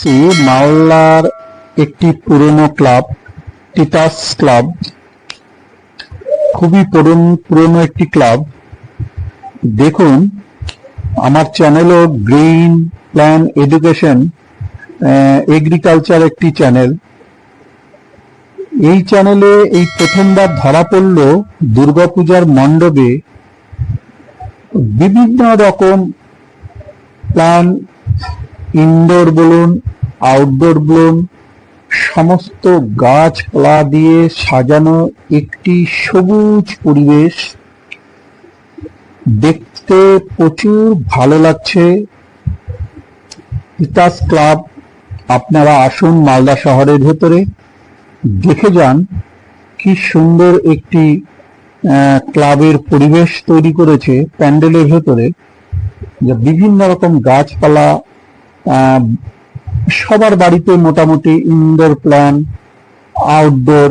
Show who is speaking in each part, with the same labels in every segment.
Speaker 1: C মাওলার একটি পুরনো ক্লাব, তিতাস ক্লাব। খুবই পুরনো পুরনো একটি ক্লাব। দেখুন, আমার চ্যানেলও গ্রিন প্ল্যান এডুকেশন এগ্রিকালচার একটি চ্যানেল। এই চ্যানেলে এই প্রথমবার ধরা পড়ল দুর্গাপূজার মণ্ডপে বিভিন্ন রকম প্ল্যান ইনডোর বলুন আউটডোর বলুন সমস্ত গাছপালা দিয়ে সাজানো একটি সবুজ পরিবেশ। দেখতে প্রচুর ভালো লাগছে। তিতাস ক্লাব আপনারা আসুন মালদা শহরের ভেতরে দেখে যান কি সুন্দর একটি ক্লাবের পরিবেশ তৈরি করেছে প্যান্ডেলের ভেতরে। বিভিন্ন রকম গাছপালা আহ, সবার বাড়িতে মোটামুটি ইনডোর প্ল্যান আউটডোর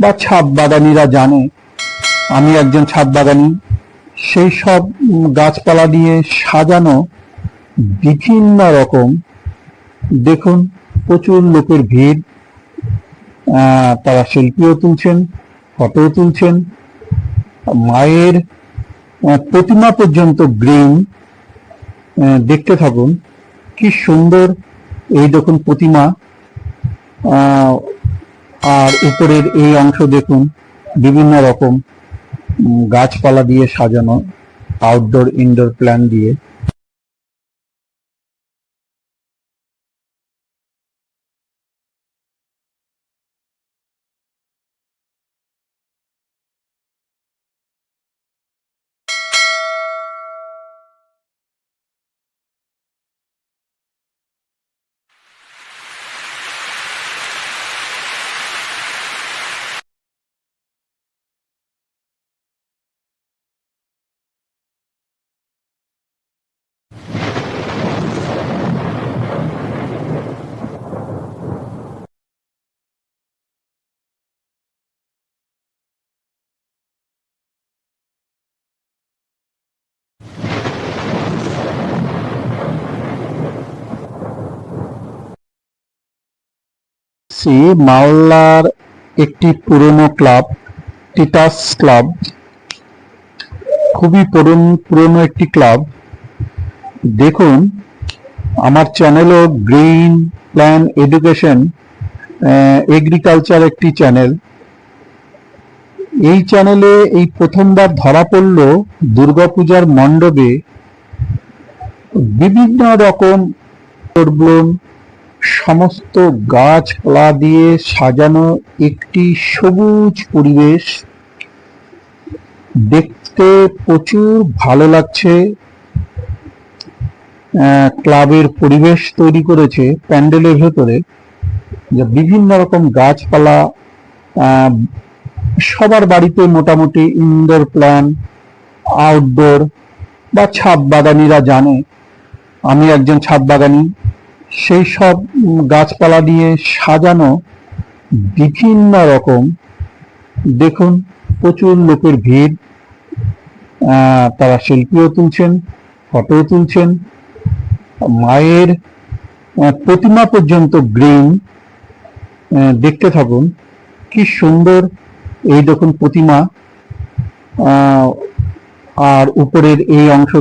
Speaker 1: বা ছাদ বাগানিরা জানে। আমি একজন ছাদ বাগানি। সেই সব গাছপালা দিয়ে সাজানো বিভিন্ন রকম। দেখুন, প্রচুর লোকের ভিড়। তারা শিল্পীও তুলছেন, ফটোও তুলছেন। মায়ের প্রতিমা পর্যন্ত গ্রিন দেখতে থাকুন, কি সুন্দর এই দেখুন প্রতিমা আর উপরের এই অংশ দেখুন, বিভিন্ন রকম গাছপালা দিয়ে সাজানো আউটডোর ইনডোর প্ল্যান দিয়ে। সি মাওলার একটি পুরনো ক্লাব তিতাস ক্লাব। খুবই পুরনো একটি ক্লাব। দেখুন, আমার চ্যানেলও গ্রিন প্ল্যান এডুকেশন এগ্রিকালচার একটি চ্যানেল। এই চ্যানেলে এই প্রথমবার ধরা পড়ল দুর্গাপূজার মণ্ডপে বিভিন্ন রকম সমস্ত গাছপালা দিয়ে সাজানো একটি সবুজ পরিবেশ। দেখতে প্রচুর ভালো লাগছে। ক্লাবের পরিবেশ তৈরি করেছে প্যান্ডেলের ভেতরে। যে বিভিন্ন রকম গাছপালা সবার বাড়িতে মোটামুটি ইনডোর প্ল্যান আউটডোর বা ছাদ বাগানিরা জানে। আমি একজন ছাদ বাগানি। সেই সব গাছপালা দিয়ে সাজানো বিভিন্ন রকম, দেখুন, প্রচুর লোকের ভিড়। তারা সেলফিও তুলছেন, ফটোও তুলছেন। মায়ের প্রতিমা পর্যন্ত গ্রিন। দেখতে থাকুন, কি সুন্দর এই দেখুন প্রতিমা। আর উপরের এই অংশ